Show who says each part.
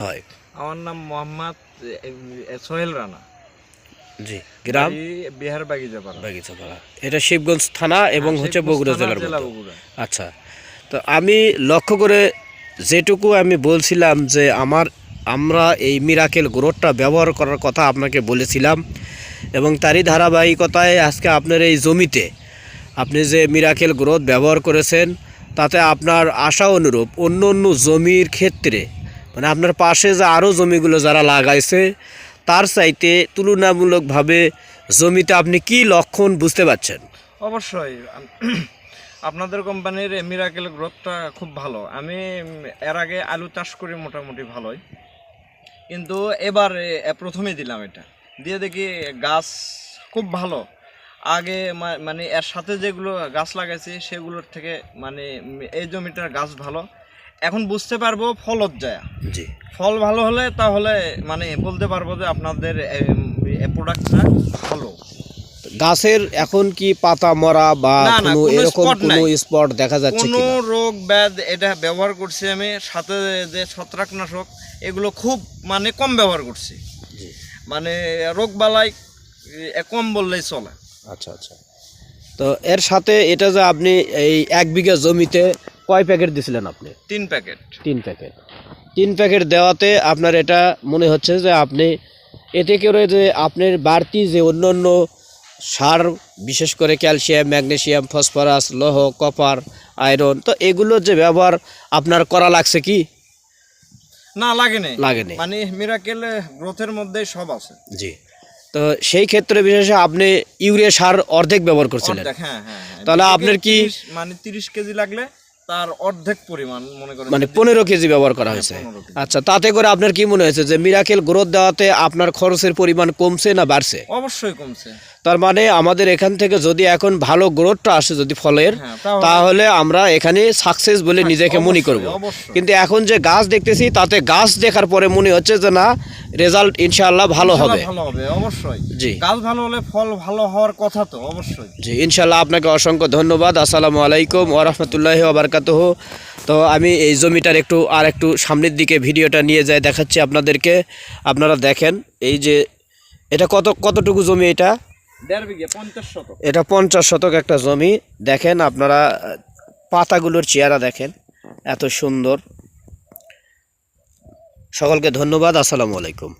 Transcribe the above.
Speaker 1: হয়।
Speaker 2: আমার নাম মোহাম্মদ সোহেল রানা।
Speaker 1: জি গ্রাম?
Speaker 2: বিহার বাগিচাপাড়া।
Speaker 1: বাগিচাপাড়া। এটা শিবগঞ্জ থানা এবং
Speaker 2: হ্যাঁ,
Speaker 1: হচ্ছে বগুড়া জেলার। আচ্ছা তো আমি লক্ষ্য করে যেটুকু আমি বলছিলাম যে আমার আমরা এই মিরাকেল গ্রোথটা ব্যবহার করার কথা আপনাকে বলেছিলাম এবং তারই ধারাবাহিকতায় আজকে আপনার এই জমিতে আপনি যে মিরাকেল গ্রোথ ব্যবহার করেছেন তাতে আপনার আশা অনুরূপ অন্য অন্য জমির ক্ষেত্রে মানে আপনার পাশে যে আরও জমিগুলো যারা লাগাইছে, তার চাইতে তুলনামূলকভাবে জমিতে আপনি কি লক্ষণ বুঝতে পারছেন?
Speaker 2: অবশ্যই। আপনাদের কোম্পানির মিরাকেল গ্রোথটা খুব ভালো। আমি এর আগে আলু চাষ করি মোটামুটি ভালোই। কিন্তু এবার প্রথমে দিলাম এটা। দিয়ে দেখি গাছ খুব ভালো। আগে মানে এর সাথে যেগুলো গাছ লাগাইছি, সেগুলোর থেকে মানে এই জমিটার গাছ ভালো। এখন বুঝতে পারব ফলত যায়
Speaker 1: জি।
Speaker 2: ফল ভালো হলে তাহলে মানে বলতে পারব যে আপনাদের প্রোডাক্টটা ভালো।
Speaker 1: গাছের এখন কি পাতা মরা বা কোনো এরকম কোনো স্পট দেখা যাচ্ছে
Speaker 2: কোনো রোগ ব্যাধ এটা ব্যবহার করছি আমি সাথে যে ছত্রাকনাশক এগুলো খুব মানে কম ব্যবহার করছি। মানে রোগ বালাই কম বললেই চলে।
Speaker 1: আচ্ছা আচ্ছা। তো এর সাথে এটা যে আপনি এই এক বিঘা জমিতে কয় প্যাকেট দিছিলেন আপনি?
Speaker 2: তিন প্যাকেট।
Speaker 1: তিন প্যাকেট। তিন প্যাকেট দেওয়াতে আপনার এটা মনে হচ্ছে যে আপনি এতে করে যে আপনার বাড়তি যে অন্য অন্য সার বিশেষ করে ক্যালসিয়াম ম্যাগনেসিয়াম ফসফরাস লৌহ কপার আয়রন তো এগুলোর যে ব্যবহার আপনার করা লাগছে কি?
Speaker 2: না লাগেনি
Speaker 1: লাগেনি
Speaker 2: মানে মিরাকেল গ্রোথের মধ্যে সব আছে।
Speaker 1: জি। তো সেই ক্ষেত্রে বিশেষে আপনি ইউরিয়া সার অর্ধেক ব্যবহার করছিলেন।
Speaker 2: হ্যাঁ হ্যাঁ হ্যাঁ।
Speaker 1: তাহলে আপনার কি-
Speaker 2: মানে তিরিশ কেজি লাগলে তার অর্ধেক পরিমাণ মনে করেন
Speaker 1: মানে পনেরো কেজি ব্যবহার করা
Speaker 2: হ্যাঁ,
Speaker 1: হয়েছে। আচ্ছা তাতে করে আপনার কি মনে হয়েছে যে মিরাকেল গ্রোথ দেওয়াতে আপনার খরচের পরিমাণ কমছে না বাড়ছে?
Speaker 2: অবশ্যই কমছে।
Speaker 1: তার মানে আমাদের এখান থেকে যদি এখন ভালো গ্রোথটা আসে যদি ফলের
Speaker 2: হ্যাঁ, তাহলে-
Speaker 1: আমরা এখানে সাকসেস বলে নিজেকে মনে করব। কিন্তু এখন যে গাছ দেখতেছি তাতে গাছ দেখার পরে মনে হচ্ছে যে না রেজাল্ট ইনশাআল্লাহ ভালো হবে।
Speaker 2: ইনশাল্লাহ ভালো হবে অবশ্যই।
Speaker 1: জি।
Speaker 2: গাছ ভালো হলে ফল ভালো হওয়ার কথা তো অবশ্যই।
Speaker 1: জি ইনশাল্লাহ আপনাকে অসংখ্য ধন্যবাদ। আসসালামু আলাইকুম ওরহমতুল্লাহ আবরকাতহ তো আমি এই জমিটার একটু আর একটু সামনের দিকে ভিডিওটা নিয়ে যাই দেখাচ্ছি আপনাদেরকে। আপনারা দেখেন এই যে এটা কত কতটুকু জমি এটা? এটা পঞ্চাশ শতক একটা জমি। দেখেন আপনারা, পাতাগুলোর চেহারা দেখেন, এত সুন্দর। সকলকে ধন্যবাদ, আসসালামু আলাইকুম।